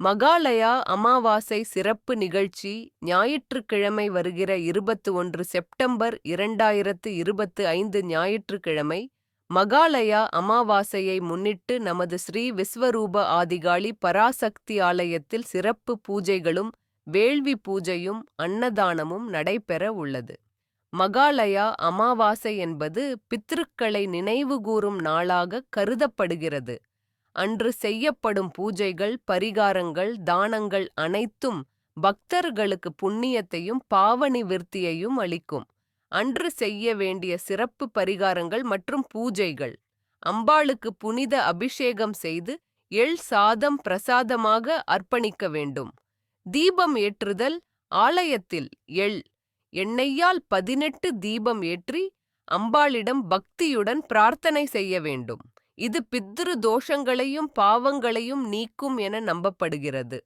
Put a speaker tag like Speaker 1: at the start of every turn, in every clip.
Speaker 1: மகாலயா அமாவாசை சிறப்பு நிகழ்ச்சி ஞாயிற்றுக்கிழமை வருகிற இருபத்து ஒன்று செப்டம்பர் இரண்டாயிரத்து இருபத்து ஐந்து ஞாயிற்றுக்கிழமை மகாலயா அமாவாசையை முன்னிட்டு நமது ஸ்ரீ விஸ்வரூப ஆதிகாளி பராசக்தி ஆலயத்தில் சிறப்பு பூஜைகளும் வேள்வி பூஜையும் அன்னதானமும் நடைபெற உள்ளது. மகாலயா அமாவாசை என்பது பித்ருக்களை நினைவுகூரும் நாளாக கருதப்படுகிறது. அன்று செய்யப்படும் பூஜைகள் பரிகாரங்கள் தானங்கள் அனைத்தும் பக்தர்களுக்கு புண்ணியத்தையும் பாவனிவிருத்தியையும் அளிக்கும். அன்று செய்ய வேண்டிய சிறப்பு பரிகாரங்கள் மற்றும் பூஜைகள். அம்பாளுக்கு புனித அபிஷேகம் செய்து எள் சாதம் பிரசாதமாக அர்ப்பணிக்க வேண்டும். தீபம் ஏற்றுதல் ஆலயத்தில் எள் எண்ணெய்யால் பதினெட்டு தீபம் ஏற்றி அம்பாளிடம் பக்தியுடன் பிரார்த்தனை செய்ய வேண்டும். இது பித்ரு தோஷங்களையும் பாவங்களையும் நீக்கும் என நம்பப்படுகிறது.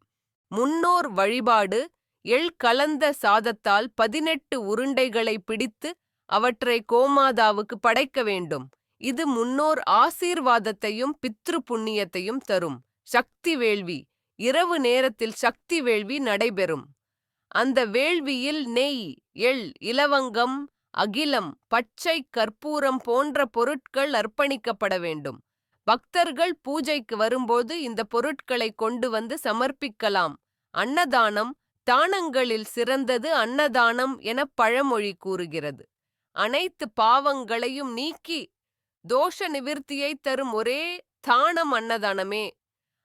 Speaker 1: முன்னோர் வழிபாடு எள் கலந்த சாதத்தால் பதினெட்டு உருண்டைகளை பிடித்து அவற்றை கோமாதாவுக்கு படைக்க வேண்டும். இது முன்னோர் ஆசீர்வாதத்தையும் பித்ரு புண்ணியத்தையும் தரும். சக்தி வேள்வி இரவு நேரத்தில் சக்தி வேள்வி நடைபெறும். அந்த வேள்வியில் நெய் எள் இலவங்கம் அகிலம் பச்சை கற்பூரம் போன்ற பொருட்கள் அர்ப்பணிக்கப்பட வேண்டும். பக்தர்கள் பூஜைக்கு வரும்போது இந்த பொருட்களை கொண்டு வந்து சமர்ப்பிக்கலாம். அன்னதானம் தானங்களில் சிறந்தது அன்னதானம் என பழமொழி கூறுகிறது. அனைத்து பாவங்களையும் நீக்கி தோஷ நிவிர்த்தியை தரும் ஒரே தானம் அன்னதானமே.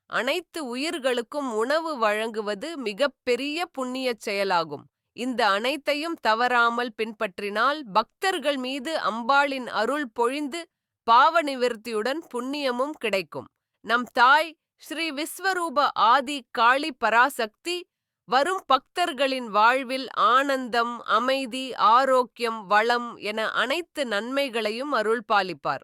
Speaker 1: அனைத்து உயிர்களுக்கும் உணவு வழங்குவது மிகப்பெரிய புண்ணியச் செயலாகும். இந்த அனைத்தையும் தவறாமல் பின்பற்றினால் பக்தர்கள் மீது அம்பாளின் அருள் பொழிந்து பாவ நிவர்த்தியுடன் புண்ணியமும் கிடைக்கும். நம் தாய் ஸ்ரீ விஸ்வரூப ஆதி காளி பராசக்தி வரும் பக்தர்களின் வாழ்வில் ஆனந்தம் அமைதி ஆரோக்கியம் வளம் என அனைத்து நன்மைகளையும் அருள் பாலிப்பார்